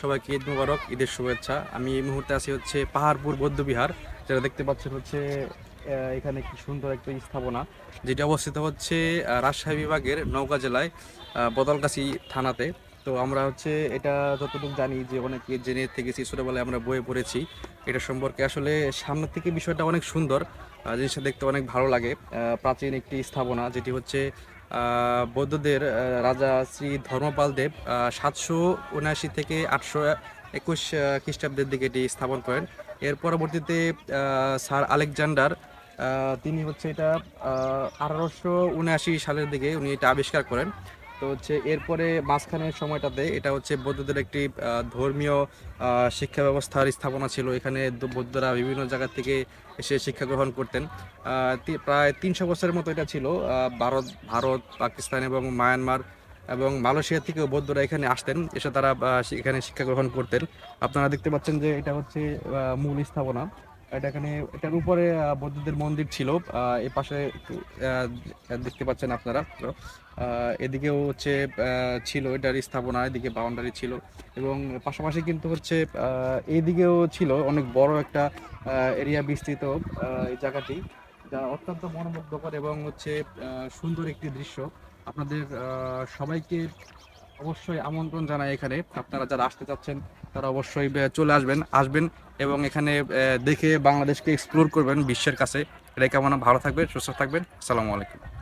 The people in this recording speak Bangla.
সবাইকে ঈদ মুবারক, ঈদের শুভেচ্ছা। আমি এই মুহূর্তে আছি হচ্ছে পাহাড়পুর বৌদ্ধবিহার যেটা দেখতে পাচ্ছেন হচ্ছে এখানে কি সুন্দর একটা স্থাপনা, যেটি অবস্থিত হচ্ছে রাজশাহী বিভাগের নওগাঁ জেলায় বদলগাছি থানাতে। তো আমরা হচ্ছে এটা যতটুকু জানি যে অনেকে জেনে থেকেছি ছোটোবেলায় আমরা বইয়ে পড়েছি। এটা সম্পর্কে আসলে সামনের থেকে বিষয়টা অনেক সুন্দর জিনিসটা দেখতে অনেক ভালো লাগে। প্রাচীন একটি স্থাপনা, যেটি হচ্ছে বৌদ্ধদের রাজা শ্রী ধর্মপাল দেব সাতশো উনআশি থেকে আটশো একুশ খ্রিস্টাব্দের দিকে এটি স্থাপন করেন। এর পরবর্তীতে স্যার আলেকজান্ডার তিনি হচ্ছে এটা আঠারোশো উনআশি সালের দিকে উনি এটা আবিষ্কার করেন। তো হচ্ছে এরপরে মাঝখানের সময়টাতে এটা হচ্ছে বৌদ্ধদের একটি ধর্মীয় শিক্ষা ব্যবস্থার স্থাপনা ছিল। এখানে বৌদ্ধরা বিভিন্ন জায়গা থেকে এসে শিক্ষা গ্রহণ করতেন। প্রায় তিনশো বছরের মতো এটা ছিল। ভারত ভারত, পাকিস্তান এবং মায়ানমার এবং মালয়েশিয়া থেকেও বৌদ্ধরা এখানে আসতেন। এসে তারা এখানে শিক্ষা গ্রহণ করতেন। আপনারা দেখতে পাচ্ছেন যে এটা হচ্ছে মূল স্থাপনা। এটা এখানে এটার উপরে বৌদ্ধদের মন্দির ছিল। এই পাশে দেখতে পাচ্ছেন আপনারা। এদিকেও হচ্ছে ছিল এটার স্থাপনা এদিকে বাউন্ডারি ছিল। এবং পাশাপাশি কিন্তু হচ্ছে আহ, এইদিকেও ছিল অনেক বড় একটা এরিয়া বিস্তৃত এই জায়গাটি যা অত্যন্ত মনোমুগ্ধকর এবং হচ্ছে সুন্দর একটি দৃশ্য। আপনাদের সবাইকে অবশ্যই আমন্ত্রণ জানাই এখানে। আপনারা যারা আসতে চাচ্ছেন তারা অবশ্যই চলে আসবেন আসবেন এবং এখানে দেখে বাংলাদেশকে এক্সপ্লোর করবেন বিশ্বের কাছে। এটাই কেমন, ভালো থাকবেন, সুস্থ থাকবেন। আসসালামু আলাইকুম।